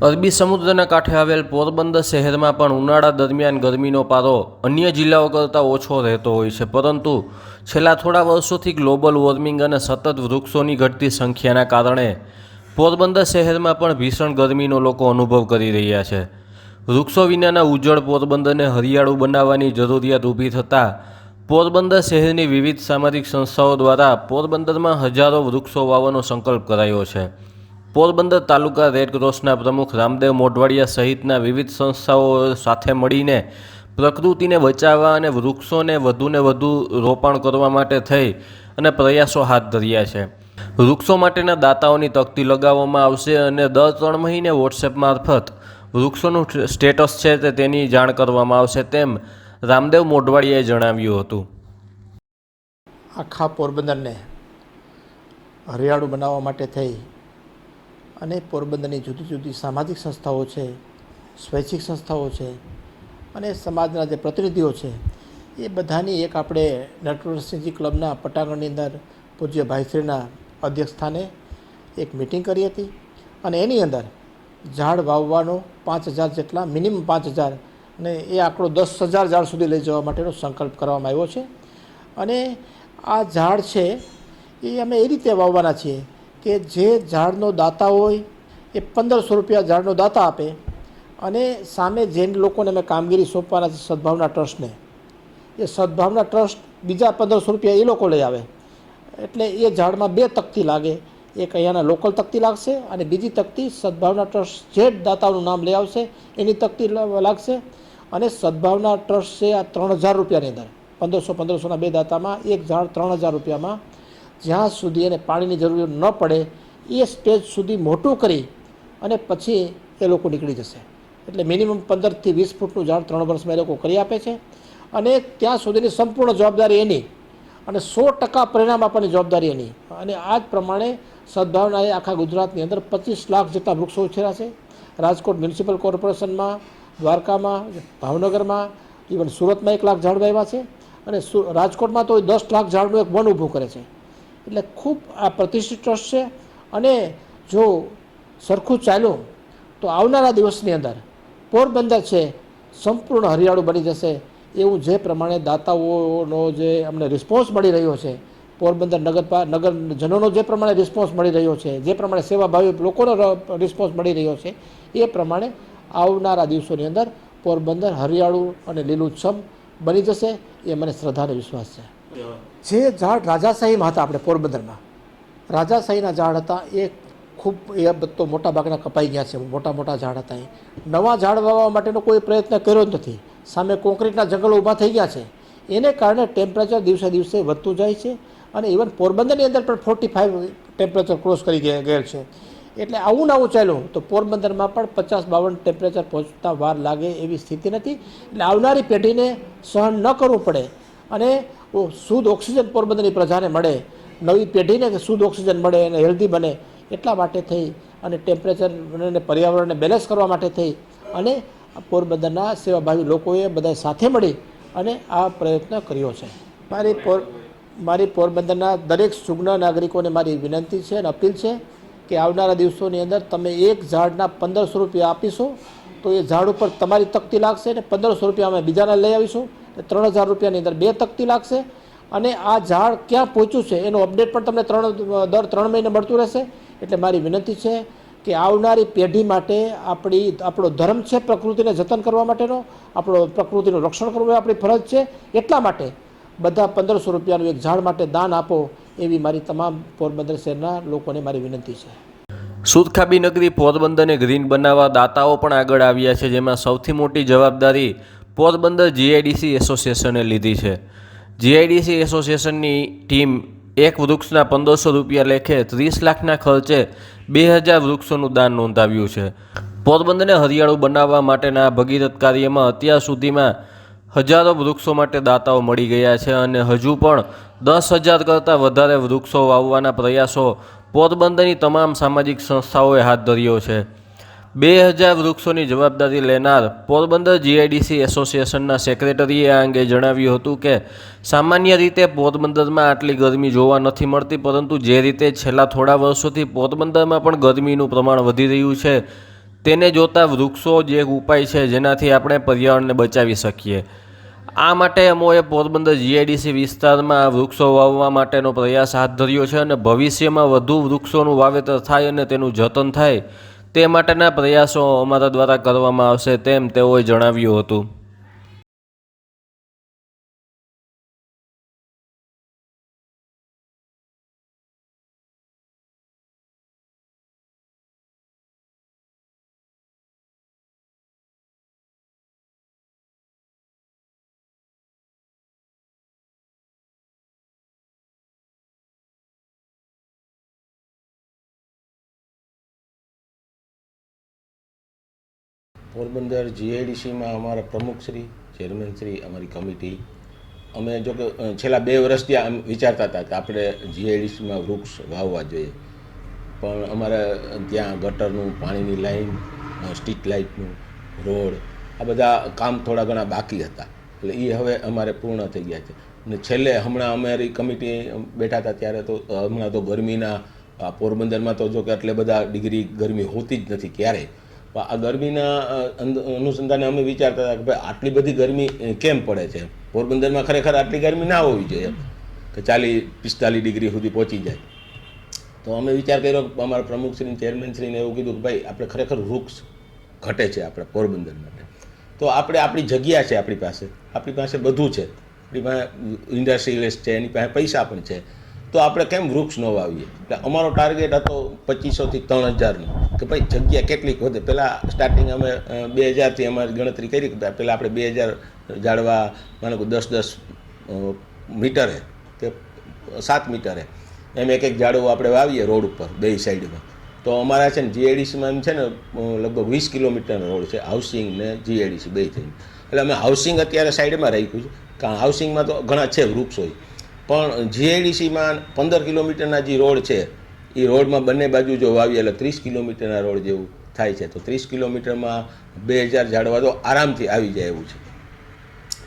અરબી સમુદ્રના કાંઠે આવેલ પોરબંદર શહેરમાં પણ ઉનાળા દરમિયાન ગરમીનો પારો અન્ય જિલ્લાઓ કરતાં ઓછો રહેતો હોય છે. પરંતુ છેલ્લા થોડા વર્ષોથી ગ્લોબલ વોર્મિંગ અને સતત વૃક્ષોની ઘટતી સંખ્યાના કારણે પોરબંદર શહેરમાં પણ ભીષણ ગરમીનો લોકો અનુભવ કરી રહ્યા છે. વૃક્ષો વિનાના ઉજ્જળ પોરબંદરને હરિયાળું બનાવવાની જરૂરિયાત ઊભી થતાં પોરબંદર શહેરની વિવિધ સામાજિક સંસ્થાઓ દ્વારા પોરબંદરમાં હજારો વૃક્ષો વાવવાનો સંકલ્પ કરાયો છે. પોરબંદર તાલુકા રેડ ક્રોસના પ્રમુખ રામદેવ મોઢવાડિયા સહિતના વિવિધ સંસ્થાઓ સાથે મળીને પ્રકૃતિને બચાવવા અને વૃક્ષોને વધુને વધુ રોપણ કરવા માટે થઈ અને પ્રયાસો હાથ ધર્યા છે. વૃક્ષો માટેના દાતાઓની તકતી લગાવવામાં આવશે અને દર ત્રણ મહિને વોટ્સએપ મારફત વૃક્ષોનું સ્ટેટસ છે તે તેની જાણ કરવામાં આવશે તેમ રામદેવ મોઢવાડિયાએ જણાવ્યું હતું. આખા પોરબંદરને હરિયાળું બનાવવા માટે થઈ અને પોરબંદરની જુદી જુદી સામાજિક સંસ્થાઓ છે, સ્વૈચ્છિક સંસ્થાઓ છે અને સમાજના જે પ્રતિનિધિઓ છે, એ બધાની એક આપણે નટવરસિંહજી ક્લબના પટાંગણની અંદર પૂજ્ય ભાઈશ્રીના અધ્યક્ષસ્થાને એક મિટિંગ કરી હતી અને એની અંદર ઝાડ વાવવાનો પાંચ હજાર જેટલા મિનિમમ પાંચ હજાર અને એ આંકડો દસ હજાર ઝાડ સુધી લઈ જવા માટેનો સંકલ્પ કરવામાં આવ્યો છે. અને આ ઝાડ છે, એ અમે એ રીતે વાવવાના છીએ કે જે ઝાડનો દાતા હોય એ પંદરસો રૂપિયા ઝાડનો દાતા આપે અને સામે જે લોકોને અમે કામગીરી સોંપવાના છે સદભાવના ટ્રસ્ટને. એ સદભાવના ટ્રસ્ટ બીજા પંદરસો રૂપિયા એ લોકો લઈ આવે. એટલે એ ઝાડમાં બે તકતી લાગે. એક અહીંયાના લોકલ તકતી લાગશે અને બીજી તકતી સદભાવના ટ્રસ્ટ જે દાતાઓનું નામ લઈ આવશે એની તકતી લાગશે અને સદભાવના ટ્રસ્ટ છે આ ત્રણ હજાર રૂપિયાની અંદર. પંદરસો પંદરસોના બે દાતામાં એક ઝાડ ત્રણ હજાર રૂપિયામાં જ્યાં સુધી એને પાણીની જરૂર ન પડે, એ સ્ટેજ સુધી મોટું કરી અને પછી એ લોકો નીકળી જશે. એટલે મિનિમમ પંદરથી વીસ ફૂટનું ઝાડ ત્રણ વર્ષમાં એ લોકો કરી આપે છે. અને ત્યાં સુધીની સંપૂર્ણ જવાબદારી એની. અને સો ટકા પરિણામ આપવાની જવાબદારી એની. અને આ જ પ્રમાણે સદભાવનાએ આખા ગુજરાતની અંદર પચીસ લાખ જેટલા વૃક્ષો ઉછેરા છે. રાજકોટ મ્યુનિસિપલ કોર્પોરેશનમાં, દ્વારકામાં, ભાવનગરમાં ઇવન સુરતમાં એક લાખ ઝાડ વાવ્યા છે. અને રાજકોટમાં તો દસ લાખ ઝાડનું એક વન ઊભું કરે છે. એટલે ખૂબ આ પ્રતિષ્ઠિત ટ્રસ્ટ છે. અને જો સરખું ચાલ્યું, તો આવનારા દિવસની અંદર પોરબંદર છે, સંપૂર્ણ હરિયાળું બની જશે. એવું જે પ્રમાણે દાતાઓનો જે અમને રિસ્પોન્સ મળી રહ્યો છે, પોરબંદર નગર નગરજનોનો જે પ્રમાણે રિસ્પોન્સ મળી રહ્યો છે, જે પ્રમાણે સેવાભાવી લોકોનો રિસ્પોન્સ મળી રહ્યો છે, એ પ્રમાણે આવનારા દિવસોની અંદર પોરબંદર હરિયાળું અને લીલુંછમ બની જશે. એ મને શ્રદ્ધાનો વિશ્વાસ છે. જે ઝાડ રાજાશાહીમાં હતા આપણે પોરબંદરમાં રાજાશાહીના ઝાડ હતા, એ ખૂબ, એ તો મોટા ભાગના કપાઈ ગયા છે, મોટા મોટા ઝાડ હતા એ. નવા ઝાડ વાવવા માટેનો કોઈ પ્રયત્ન કર્યો જ નથી. સામે કોન્ક્રીટના જંગલો ઊભા થઈ ગયા છે. એને કારણે ટેમ્પરેચર દિવસે દિવસે વધતું જાય છે અને ઇવન પોરબંદરની અંદર પણ ફોર્ટી ફાઇવ ટેમ્પરેચર ક્રોસ કરી ગયેલ છે. એટલે આવું ને આવું ચાલ્યું, તો પોરબંદરમાં પણ પચાસ બાવન ટેમ્પરેચર પહોંચતા વાર લાગે એવી સ્થિતિ નથી. એટલે આવનારી પેઢીને સહન ન કરવું પડે. અને શુદ્ધ ઓક્સિજન પોરબંદરની પ્રજાને મળે, નવી પેઢીને શુદ્ધ ઓક્સિજન મળે અને હેલ્ધી બને, એટલા માટે થઈ અને ટેમ્પરેચર અને પર્યાવરણને બેલેન્સ કરવા માટે થઈ અને પોરબંદરના સેવાભાવી લોકોએ બધા સાથે મળી અને આ પ્રયત્ન કર્યો છે. મારી પોર, મારી પોરબંદરના દરેક સુગ્ન નાગરિકોને મારી વિનંતી છે અને અપીલ છે કે આવનારા દિવસોની અંદર તમે એક ઝાડના પંદરસો રૂપિયા આપીશો, તો એ ઝાડ ઉપર તમારી તકતી લાગશે અને પંદરસો રૂપિયા અમે બીજાને લઈ આવીશું. ત્રણ હજાર રૂપિયાની અંદર બે તકતી લાગશે. અને આ ઝાડ ક્યાં પહોંચ્યું છે એનું અપડેટ પણ તમને ત્રણ, દર ત્રણ મહિને મળતું રહેશે. એટલે મારી વિનંતી છે કે આવનારી પેઢી માટે આપણી, આપણો ધર્મ છે પ્રકૃતિને જતન કરવા માટેનો, આપણો પ્રકૃતિનું રક્ષણ કરવું એ આપણી ફરજ છે. એટલા માટે બધા પંદરસો રૂપિયાનું એક ઝાડ માટે દાન આપો એવી મારી તમામ પોરબંદર શહેરના લોકોને મારી વિનંતી છે. સુદખાબી નગરી પોરબંદરને ગ્રીન બનાવવા દાતાઓ પણ આગળ આવ્યા છે, જેમાં સૌથી મોટી જવાબદારી પોરબંદર જીઆઈડીસી એસોસિએશને લીધી છે. જીઆઈડીસી એસોસિએશનની ટીમ એક વૃક્ષના પંદરસો રૂપિયા લેખે ત્રીસ લાખના ખર્ચે બે હજાર વૃક્ષોનું દાન નોંધાવ્યું છે. પોરબંદરને હરિયાળું બનાવવા માટેના ભગીરથ કાર્યમાં અત્યાર સુધીમાં હજારો વૃક્ષો માટે દાતાઓ મળી ગયા છે અને હજુ પણ દસ હજાર કરતાં વધારે વૃક્ષો વાવવાના પ્રયાસો પોરબંદરની તમામ સામાજિક સંસ્થાઓએ હાથ ધર્યો છે. બે હજાર વૃક્ષોની જવાબદારી લેનાર પોરબંદર જીઆઈડીસી એસોસિએશનના સેક્રેટરીએ આ અંગે જણાવ્યું હતું કે, સામાન્ય રીતે પોરબંદરમાં આટલી ગરમી જોવા નથી મળતી, પરંતુ જે રીતે છેલ્લા થોડા વર્ષોથી પોરબંદરમાં પણ ગરમીનું પ્રમાણ વધી રહ્યું છે, તેને જોતા વૃક્ષો જે એક ઉપાય છે જેનાથી આપણે પર્યાવરણને બચાવી શકીએ. આ માટે અમોએ પોરબંદર જીઆઈડીસી વિસ્તારમાં વૃક્ષો વાવવા માટેનો પ્રયાસ હાથ ધર્યો છે અને ભવિષ્યમાં વધુ વૃક્ષોનું વાવેતર થાય અને તેનું જતન થાય. તે માટેના પ્રયાસો અમારા દ્વારા કરવામાં આવશે તેમ તેઓએ જણાવ્યું હતું. પોરબંદર જીઆઈડીસીમાં અમારા પ્રમુખશ્રી ચેરમેનશ્રી શ્રી, અમારી કમિટી. અમે જો કે છેલ્લા બે વર્ષથી આમ વિચારતા હતા કે આપણે જીઆઈડીસીમાં વૃક્ષ વાવવા જોઈએ. પણ અમારે ત્યાં ગટરનું, પાણીની લાઈન સ્ટ્રીટ લાઇટનું રોડ, આ બધા કામ થોડા ઘણા બાકી હતા. એટલે એ હવે અમારે પૂર્ણ થઈ ગયા છે. અને છેલ્લે હમણાં અમારી કમિટી બેઠા હતા ત્યારે તો હમણાં તો ગરમીના પોરબંદરમાં તો જો કે એટલે બધા ડિગ્રી ગરમી હોતી જ નથી ક્યારેય. આ ગરમીના અનુસંધાને અમે વિચારતા હતા કે ભાઈ આટલી બધી ગરમી કેમ પડે છે? પોરબંદરમાં ખરેખર આટલી ગરમી ના હોવી જોઈએ કે ચાલીસ, પિસ્તાલીસ ડિગ્રી સુધી પહોંચી જાય. તો અમે વિચાર કર્યો અમારા પ્રમુખશ્રી ચેરમેનશ્રીને એવું કીધું કે ભાઈ આપણે ખરેખર વૃક્ષ ઘટે છે આપણે પોરબંદર માટે. તો આપણે આપણી જગ્યા છે આપણી પાસે. આપણી પાસે બધું છે. આપણી પાસે ઇન્ડસ્ટ્રીયલિસ્ટ છે, એની પાસે પૈસા પણ છે. તો આપણે કેમ વૃક્ષ ન વાવીએ? એટલે અમારો ટાર્ગેટ હતો પચીસોથી ત્રણ હજારનો. કે ભાઈ જગ્યા કેટલીક વધે. પહેલાં સ્ટાર્ટિંગ અમે બે હજારથી અમારી ગણતરી કરી કે પહેલાં આપણે બે હજાર ઝાડવા માનો કે દસ દસ મીટરે કે સાત મીટરે એમ એક એક ઝાડવું આપણે વાવીએ રોડ ઉપર, બે સાઈડમાં. તો અમારા છે ને જીએડીસીમાં એમ છે ને લગભગ વીસ કિલોમીટરનો રોડ છે. હાઉસિંગ ને જીએડીસી બે થઈને. એટલે અમે હાઉસિંગ અત્યારે સાઈડમાં રાખ્યું છે. કારણ હાઉસિંગમાં તો ઘણા છે વૃક્ષો. પણ જીઆઈડીસીમાં પંદર કિલોમીટરના જે રોડ છે, એ રોડમાં બંને બાજુ જો વાવીએ એટલે ત્રીસ કિલોમીટરના રોડ જેવું થાય છે. તો ત્રીસ કિલોમીટરમાં બે હજાર ઝાડવા તો આરામથી આવી જાય એવું છે.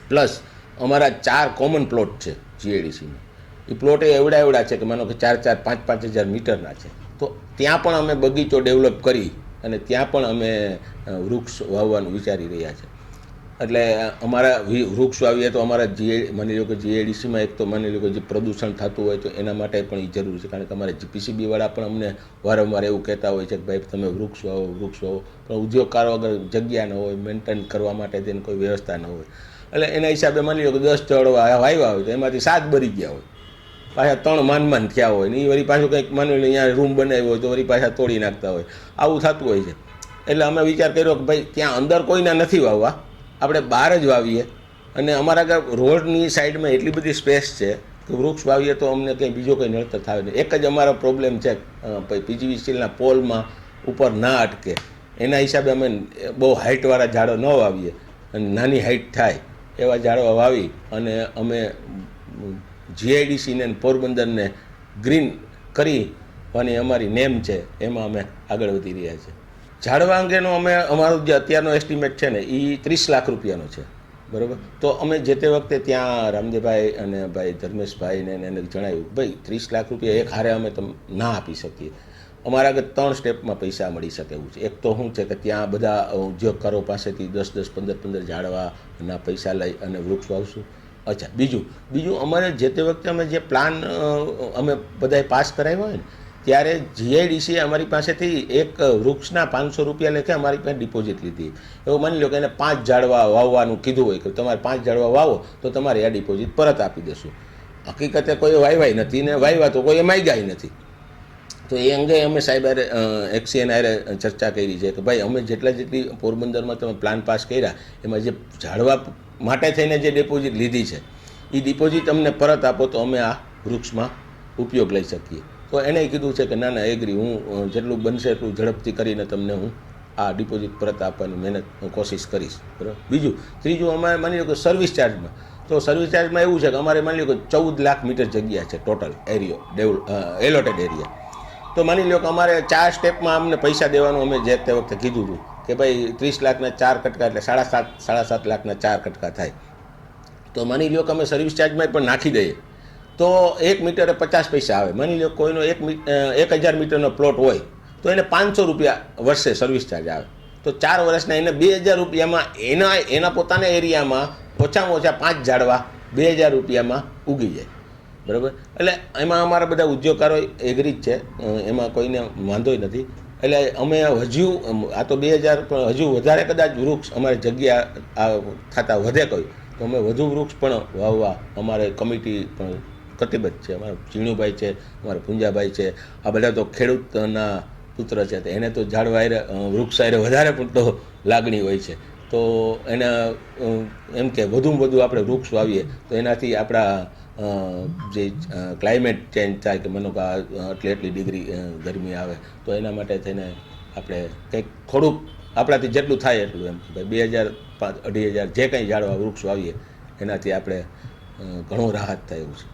પ્લસ અમારા ચાર કોમન પ્લોટ છે જીએડીસીમાં એ પ્લોટ એ એવડા એવડા છે કે માનો કે ચાર ચાર પાંચ પાંચ હજાર મીટરના છે. તો ત્યાં પણ અમે બગીચો ડેવલપ કરી અને ત્યાં પણ અમે વૃક્ષ વાવવાનું વિચારી રહ્યા છે. એટલે અમારા વૃક્ષ વાવીએ તો અમારા જીએ માની લો કે જીએડીસીમાં એક તો માની લો કે જે પ્રદૂષણ થતું હોય તો એના માટે પણ એ જરૂર છે. કારણ કે અમારે જીપીસીબી વાળા પણ અમને વારંવાર એવું કહેતા હોય છે કે ભાઈ તમે વૃક્ષ વાવો વૃક્ષ વાવો. પણ ઉદ્યોગકારો વગર જગ્યા ન હોય મેન્ટેન કરવા માટે તેની કોઈ વ્યવસ્થા ન હોય. એટલે એના હિસાબે માની લો કે દસ ચડવા વાવ્યા હોય તો એમાંથી સાત બરી ગયા હોય. પાછા ત્રણ માન માન થયા હોય ને એ વળી પાછું કંઈક માની લો અહીંયા રૂમ બનાવ્યો હોય તો વળી પાછા તોડી નાખતા હોય. આવું થતું હોય છે. એટલે અમે વિચાર કર્યો કે ભાઈ ત્યાં અંદર કોઈના નથી વાવવા. આપણે બહાર જ વાવીએ. અને અમારા ઘર રોડની સાઈડમાં એટલી બધી સ્પેસ છે કે વૃક્ષ વાવીએ તો અમને કંઈ બીજો કંઈ નડતર થાય નહીં. એક જ અમારો પ્રોબ્લેમ છે પીજીવી સ્ટીલના પોલમાં ઉપર ના અટકે. એના હિસાબે અમે બહુ હાઇટવાળા ઝાડો ન વાવીએ. અને નાની હાઇટ થાય એવા ઝાડો વાવી અને અમે જીઆઈડીસીને પોરબંદરને ગ્રીન કરી અને અમારી નેમ છે, એમાં અમે આગળ વધી રહ્યા છીએ. ઝાડવા અંગેનો અમે, અમારો જે અત્યારનો એસ્ટિમેટ છે ને એ ત્રીસ લાખ રૂપિયાનો છે. બરાબર? તો અમે જે તે વખતે ત્યાં રામદેવભાઈ અને ભાઈ ધર્મેશભાઈને એને જણાવ્યું, ભાઈ, ત્રીસ લાખ રૂપિયા એક હારે અમે તમ ના આપી શકીએ. અમારા આગળ ત્રણ સ્ટેપમાં પૈસા મળી શકે એવું છે. એક તો શું છે કે ત્યાં બધા ઉદ્યોગકારો પાસેથી દસ દસ, પંદર પંદર ઝાડવાના પૈસા લઈ અને વૃક્ષ વાવશું. અચ્છા, બીજું બીજું અમારે જે તે વખતે અમે જે પ્લાન અમે બધાએ પાસ કરાવ્યો હોય ને ત્યારે જીઆઈડીસી અમારી પાસેથી એક વૃક્ષના પાંચસો રૂપિયા લેખે અમારી પાસે ડિપોઝિટ લીધી. એવું માની લો કે એને પાંચ ઝાડવા વાવવાનું કીધું હોય કે તમારે પાંચ ઝાડવા વાવો, તો તમારે આ ડિપોઝિટ પરત આપી દેશું. હકીકતે કોઈ વાવ્યાય નથી ને વાવ્યા તો કોઈ માગ્યાય નથી. તો એ અંગે અમે સાહેબ એક્સીએન આરે ચર્ચા કરી છે કે ભાઈ અમે જેટલા જેટલી પોરબંદરમાં તમે પ્લાન પાસ કર્યા, એમાં જે ઝાડવા માટે થઈને જે ડિપોઝિટ લીધી છે એ ડિપોઝિટ અમને પરત આપો તો અમે આ વૃક્ષમાં ઉપયોગ લઈ શકીએ. તો એણે કીધું છે કે, ના ના એગ્રી હું જેટલું બનશે એટલું ઝડપથી કરીને તમને હું આ ડિપોઝિટ પરત આપવાની મહેનત, હું કોશિશ કરીશ. બરાબર? બીજું, ત્રીજું, અમારે માની લો કે સર્વિસ ચાર્જમાં તો સર્વિસ ચાર્જમાં એવું છે કે, અમારે માની લો કે ચૌદ લાખ મીટર જગ્યા છે ટોટલ એરિયો ડેવલ એલોટેડ એરિયા તો માની લો કે અમારે ચાર સ્ટેપમાં અમને પૈસા દેવાનું અમે જે તે વખતે કીધું હતું કે, ભાઈ, ત્રીસ લાખના ચાર કટકા એટલે સાડા સાત સાડા સાત લાખના ચાર કટકા થાય. તો માની લો કે અમે સર્વિસ ચાર્જમાં પણ નાખી દઈએ. તો એક મીટરે પચાસ પૈસા આવે. માની લો કોઈનો એક એક હજાર મીટરનો પ્લોટ હોય, તો એને પાંચસો રૂપિયા વર્ષે સર્વિસ ચાર્જ આવે. તો ચાર વર્ષના એને બે હજાર રૂપિયામાં એના એના પોતાના એરિયામાં ઓછામાં ઓછા પાંચ ઝાડવા બે હજાર રૂપિયામાં ઉગી જાય. બરાબર? એટલે એમાં અમારા બધા ઉદ્યોગકારો એગ્રી જ છે. એમાં કોઈને વાંધોય નથી. એટલે અમે હજુ આ તો બે હજાર, પણ હજુ વધારે કદાચ વૃક્ષ અમારે જગ્યા થતાં વધે કહ્યું તો અમે વધુ વૃક્ષ પણ વાવવા અમારે કમિટી પણ કટિબદ્ધ છે. અમારા ચીણુભાઈ છે અમારા પુંજાભાઈ છે. આ બધા તો ખેડૂતના પુત્ર છે. એને તો ઝાડવાયરે હારે, વૃક્ષ હારે વધારે પડતો લાગણી હોય છે. તો એને એમ કે વધુમાં વધુ આપણે વૃક્ષ વાવીએ તો એનાથી આપણા જે ક્લાઇમેટ ચેન્જ થાય કે મનો કે આટલી આટલી ડિગ્રી ગરમી આવે તો એના માટે થઈને આપણે કંઈક થોડુંક આપણાથી જેટલું થાય એટલું એમ. કે બે હજાર પાંચ અઢી હજાર જે કંઈ ઝાડવા વૃક્ષ વાવીએ એનાથી આપણે ઘણું રાહત થાય એવું છે.